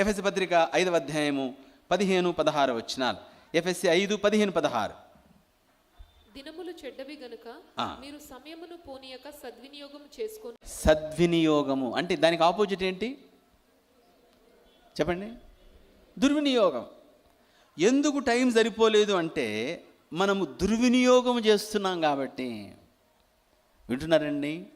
FSC పత్రిక ఐదవ అధ్యాయము పదిహేను పదహారు వచ్చినాలు ఎఫ్ఎస్సి ఐదు పదిహేను పదహారు. దినములు చెడ్డవి గనుక. మీరు సమయమును పోనీయక సద్వినియోగం చేసుకొని సద్వినియోగము. అంటే దానికి ఆపోజిట్ ఏంటి? చెప్పండి. దుర్వినియోగం. ఎందుకు టైం సరిపోలేదు అంటే మనము దుర్వినియోగం చేస్తున్నాం కాబట్టి. వింటున్నారండి?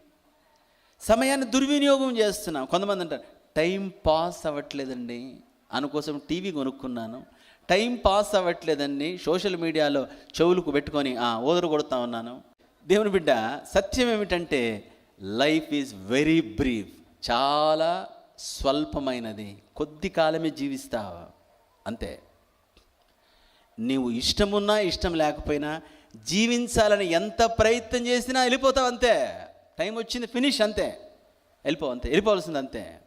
సమయాన్ని దుర్వినియోగం చేస్తున్నాం. కొంతమంది అంటారు టైం పాస్ అవ్వట్లేదండి. అందుకోసం టీవీ కొనుక్కున్నాను. టైం పాస్ అవ్వట్లేదండి. సోషల్ మీడియాలో చెవులకు పెట్టుకొని ఓదరు కొడుతా ఉన్నాను. దేవుని బిడ్డ సత్యం ఏమిటంటే లైఫ్ ఈజ్ వెరీ బ్రీఫ్. చాలా స్వల్పమైనది. కొద్ది కాలమే జీవిస్తావు. అంతే. నీవు ఇష్టమున్నా ఇష్టం లేకపోయినా జీవించాలని ఎంత ప్రయత్నం చేసినా వెళ్ళిపోతావు అంతే. టైం వచ్చింది ఫినిష్ అంతే. వెళ్ళిపోవు అంతే. వెళ్ళిపోవాల్సింది అంతే.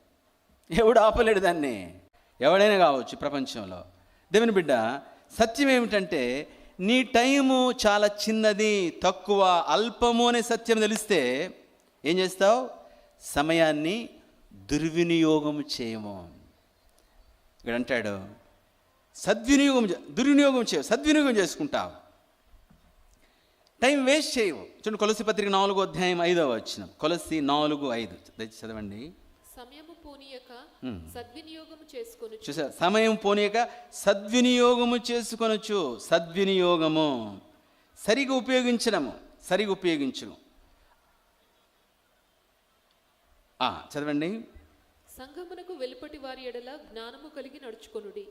ఎవడు ఆపలేడు దాన్ని. ఎవడైనా కావచ్చు ప్రపంచంలో. దేవుని బిడ్డ సత్యం ఏమిటంటే నీ టైము చాలా చిన్నది తక్కువ అల్పము అనే సత్యం తెలిస్తే ఏం చేస్తావు? సమయాన్ని దుర్వినియోగం చేయము. ఇక్కడ అంటాడు సద్వినియోగం చే- దుర్వినియోగం చేయవు సద్వినియోగం చేసుకుంటావు. టైం వేస్ట్ చేయవు. చూడండి కొలసి పత్రిక నాలుగో అధ్యాయం ఐదవ వచ్చిన కొలసి నాలుగు ఐదు. దయచేసి చదవండి. సమయము పోనీయక సద్వినియోగం చేసుకొని చూసా సమయం పోనీయక సద్వినియోగము చేసుకొనొచ్చు సద్వినియోగము. సరిగా ఉపయోగించడము. సరిగా ఉపయోగించడం ఆ, చదవండి. సంఘమునకు వెలుపటి వారి ఎడల జ్ఞానము కలిగి నడుచుకొనుడి.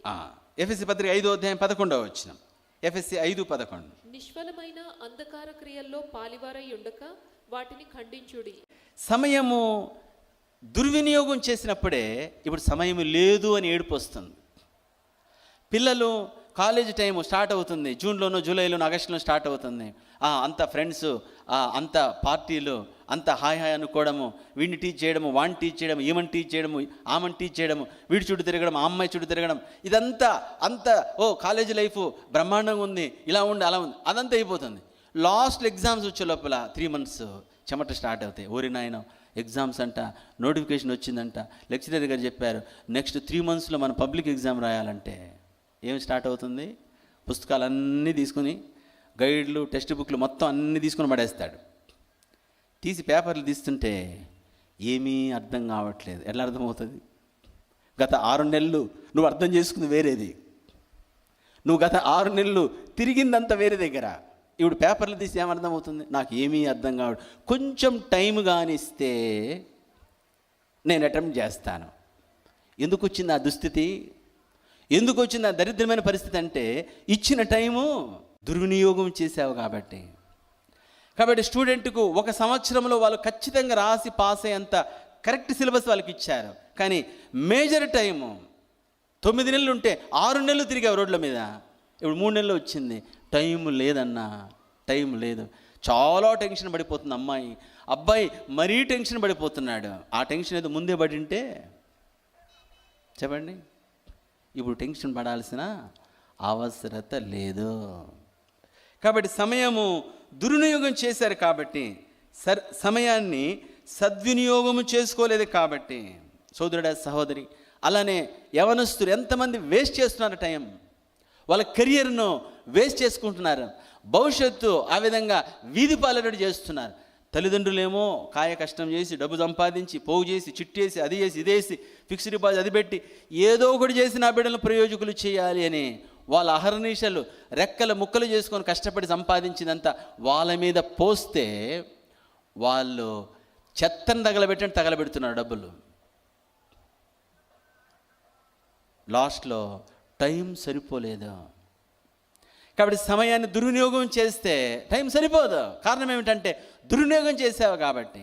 ఎఫ్ఎస్సి పత్రిక ఐదో అధ్యాయం పదకొండవ వచ్చిన ఎఫ్ఎస్సి ఐదు పదకొండు. నిష్ఫలమైన అంధకార క్రియల్లో పాలివారై ఉండక వాటిని ఖండించుడి. సమయము దుర్వినియోగం చేసినప్పుడే ఇప్పుడు సమయం లేదు అని ఏడుపు వస్తుంది. పిల్లలు కాలేజ్ టైం స్టార్ట్ అవుతుంది. జూన్లోనో జూలైలోనో ఆగస్టులో స్టార్ట్ అవుతుంది. ఆ, అంత ఫ్రెండ్స్ అంత పార్టీలు అంత హాయ్ హాయ్ అనుకోవడము వీడిని టీచ్ చేయడము వాడిని టీచ్ చేయడము ఈమెను టీచ్ చేయడము ఆమెను టీచ్ చేయడము వీడి చుట్టూ తిరగడం ఆ అమ్మాయి చుట్టూ తిరగడం ఇదంతా అంత ఓ కాలేజ్ లైఫ్ బ్రహ్మాండంగా ఉంది ఇలా ఉంది అలా ఉంది అదంతా అయిపోతుంది. లాస్ట్ ఎగ్జామ్స్ వచ్చే లోపల త్రీ మంత్స్ చెమట స్టార్ట్ అవుతాయి. ఓరి నాయన ఎగ్జామ్స్ అంట నోటిఫికేషన్ వచ్చిందంట. లెక్చరర్ గారు చెప్పారు నెక్స్ట్ త్రీ మంత్స్లో మన పబ్లిక్ ఎగ్జామ్ రాయాలంటే ఏం స్టార్ట్ అవుతుంది? పుస్తకాలన్నీ తీసుకుని గైడ్లు టెక్స్ట్ బుక్లు మొత్తం అన్నీ తీసుకుని పడేస్తాడు. తీసి పేపర్లు తీస్తుంటే ఏమీ అర్థం కావట్లేదు. ఎట్లా అర్థమవుతుంది? గత ఆరు నెలలు నువ్వు అర్థం చేసుకుంది వేరేది. నువ్వు గత ఆరు నెలలు తిరిగిందంతా వేరే దగ్గర. ఇప్పుడు పేపర్లు తీసి ఏమర్థమవుతుంది? నాకు ఏమీ అర్థం కావడం కొంచెం టైం కానిస్తే నేను అటెంప్ట్ చేస్తాను. ఎందుకు వచ్చింది ఆ దుస్థితి? ఎందుకు వచ్చింది ఆ దరిద్రమైన పరిస్థితి అంటే ఇచ్చిన టైము దుర్వినియోగం చేసావు కాబట్టి. కాబట్టి స్టూడెంట్కు ఒక సంవత్సరంలో వాళ్ళు ఖచ్చితంగా రాసి పాస్ అయ్యేంత కరెక్ట్ సిలబస్ వాళ్ళకి ఇచ్చారు. కానీ మేజర్ టైము తొమ్మిది నెలలు ఉంటే ఆరు నెలలు తిరిగావు రోడ్ల మీద. ఇప్పుడు మూడు నెలలు వచ్చింది. టైం లేదన్నా టైం లేదు. చాలా టెన్షన్ పడిపోతుంది అమ్మాయి. అబ్బాయి మరీ టెన్షన్ పడిపోతున్నాడు. ఆ టెన్షన్ ఏదో ముందే పడి ఉంటే చెప్పండి. ఇప్పుడు టెన్షన్ పడాల్సిన అవసరత లేదు. కాబట్టి సమయము దుర్వినియోగం చేశారు కాబట్టి సర్ సమయాన్ని సద్వినియోగము చేసుకోలేదు కాబట్టి సోదరుడ సహోదరి అలానే యవనస్తులు ఎంతమంది వేస్ట్ చేస్తున్నారు టైం. వాళ్ళ కెరియర్ను వేస్ట్ చేసుకుంటున్నారు. భవిష్యత్తు ఆ విధంగా వీధి పాలనడు చేస్తున్నారు. తల్లిదండ్రులేమో కాయ కష్టం చేసి డబ్బు సంపాదించి పోగు చేసి చిట్టేసి అది చేసి ఇదేసి ఫిక్స్డ్ డిపాజిట్ అది పెట్టి ఏదో ఒకటి చేసి నా బిడ్డలను ప్రయోజకులు చేయాలి అని వాళ్ళ అహర్నిశలు రెక్కల ముక్కలు చేసుకొని కష్టపడి సంపాదించినంత వాళ్ళ మీద పోస్తే వాళ్ళు చెత్తను తగలబెట్టని తగలబెడుతున్నారు డబ్బులు. లాస్ట్లో టైం సరిపోలేదు. కాబట్టి సమయాన్ని దుర్వినియోగం చేస్తే టైం సరిపోదు. కారణం ఏమిటంటే దుర్వినియోగం చేసావు కాబట్టి.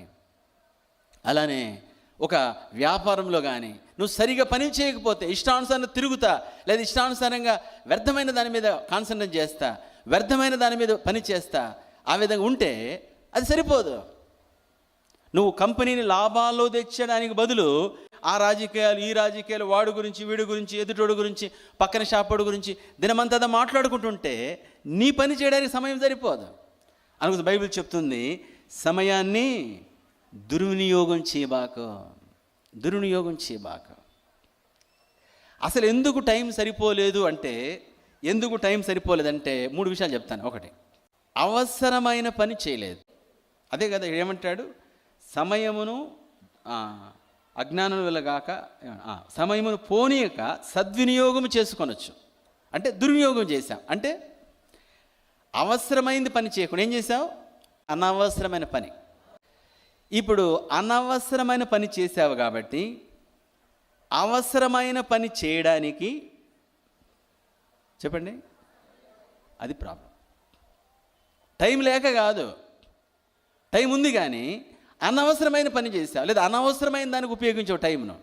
అలానే ఒక వ్యాపారంలో కానీ నువ్వు సరిగా పని చేయకపోతే ఇష్టానుసారంగా తిరుగుతా లేదా ఇష్టానుసారంగా వ్యర్థమైన దాని మీద కాన్సన్ట్రేట్ చేస్తా వ్యర్థమైన దాని మీద పని చేస్తా ఆ విధంగా ఉంటే అది సరిపోదు. నువ్వు కంపెనీని లాభాల్లో తెచ్చడానికి బదులు ఆ రాజకీయాలు ఈ రాజకీయాలు వాడు గురించి వీడి గురించి ఎదుటోడు గురించి పక్కన షాపోడు గురించి దినమంతా మాట్లాడుకుంటుంటే నీ పని చేయడానికి సమయం సరిపోదు. అనుకు బైబిల్ చెప్తుంది సమయాన్ని దుర్వినియోగం చేయబాక దుర్వినియోగం చేయబాక. అసలు ఎందుకు టైం సరిపోలేదు అంటే ఎందుకు టైం సరిపోలేదంటే మూడు విషయాలు చెప్తాను. ఒకటి అవసరమైన పని చేయలేదు. అదే కదా ఏమంటాడు? సమయమును అజ్ఞానం వెళ్ళగాక సమయమును పోనీయక సద్వినియోగం చేసుకొనొచ్చు. అంటే దుర్వినియోగం చేశాం. అంటే అవసరమైంది పని చేయకుండా ఏం చేసావు అనవసరమైన పని. ఇప్పుడు అనవసరమైన పని చేసావు కాబట్టి అవసరమైన పని చేయడానికి చెప్పండి. అది ప్రాబ్లం. టైం లేక కాదు. టైం ఉంది కానీ అనవసరమైన పని చేసావు లేదా అనవసరమైన దానికి ఉపయోగించావు టైంను.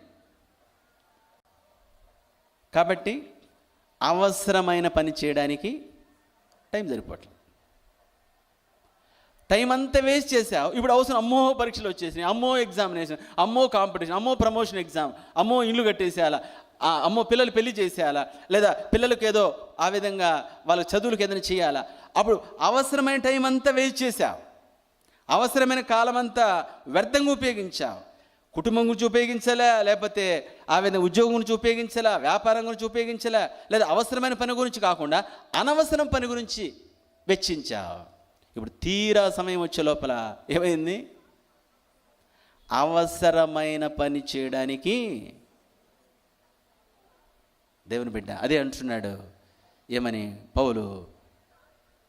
కాబట్టి అవసరమైన పని చేయడానికి టైం సరిపోవట్లేదు. టైం అంతా వేస్ట్ చేసావు ఇప్పుడు అవసరం అమ్మో పరీక్షలు వచ్చేసినాయి అమ్మో ఎగ్జామినేషన్ అమ్మో కాంపిటీషన్ అమ్మో ప్రమోషన్ ఎగ్జామ్ అమ్మో ఇల్లు కట్టేసేయాలా అమ్మో పిల్లలు పెళ్ళి చేసేయాలా లేదా పిల్లలకు ఏదో ఆ విధంగా వాళ్ళ చదువులకు ఏదైనా చేయాలా. అప్పుడు అవసరమైన టైం అంతా వేస్ట్ చేసావు అవసరమైన కాలమంతా వ్యర్థంగా ఉపయోగించావు కుటుంబం గురించి ఉపయోగించలే లేకపోతే ఆ విధంగా ఉద్యోగం గురించి ఉపయోగించాలా వ్యాపారం గురించి ఉపయోగించాలా లేదా అవసరమైన పని గురించి కాకుండా అనవసరం పని గురించి వెచ్చించావు ఇప్పుడు తీరా సమయం వచ్చే లోపల ఏమైంది? అవసరమైన పని చేయడానికి దేవుని బిడ్డ అదే అంటున్నాడు. ఏమని? పౌలు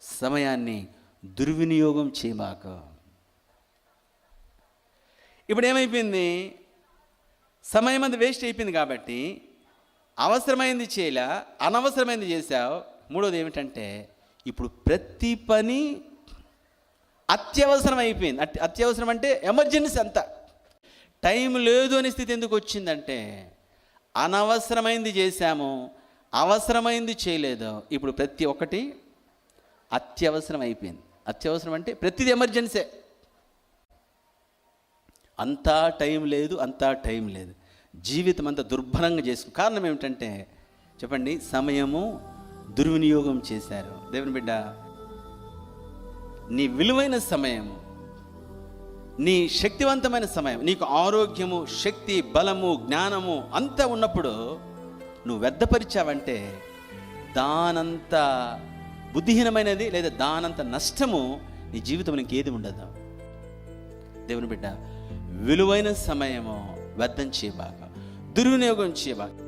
సమయాన్ని దుర్వినియోగం చేయమాకు ఇప్పుడు ఏమైపోయింది సమయం అంతా వేస్ట్ అయిపోయింది కాబట్టి అవసరమైంది చేయలే అనవసరమైంది చేశావు. మూడోది ఏమిటంటే ఇప్పుడు ప్రతి పని అత్యవసరం అయిపోయింది. అట్- అత్యవసరం అంటే ఎమర్జెన్సీ అంత. టైం లేదు అనే స్థితి ఎందుకు వచ్చిందంటే అనవసరమైంది చేశాము అవసరమైంది చేయలేదు. ఇప్పుడు ప్రతి ఒక్కటి అత్యవసరం అయిపోయింది. అత్యవసరం అంటే ప్రతిది ఎమర్జెన్సీ. అంతా టైం లేదు అంతా టైం లేదు. జీవితం అంతా దుర్భరంగా చేసుకు కారణం ఏమిటంటే చెప్పండి సమయము దుర్వినియోగం చేశారు. దేవుని బిడ్డ నీ విలువైన సమయము నీ శక్తివంతమైన సమయం నీకు ఆరోగ్యము శక్తి బలము జ్ఞానము అంతా ఉన్నప్పుడు నువ్వు వ్యర్థపరిచావంటే దానంత బుద్ధిహీనమైనది లేదా దానంత నష్టము నీ జీవితంలో ఇంకేది ఉండదు. దేవుని బిడ్డ విలువైన సమయము వ్యర్థం చేయబాక దుర్వినియోగం చేయబాక.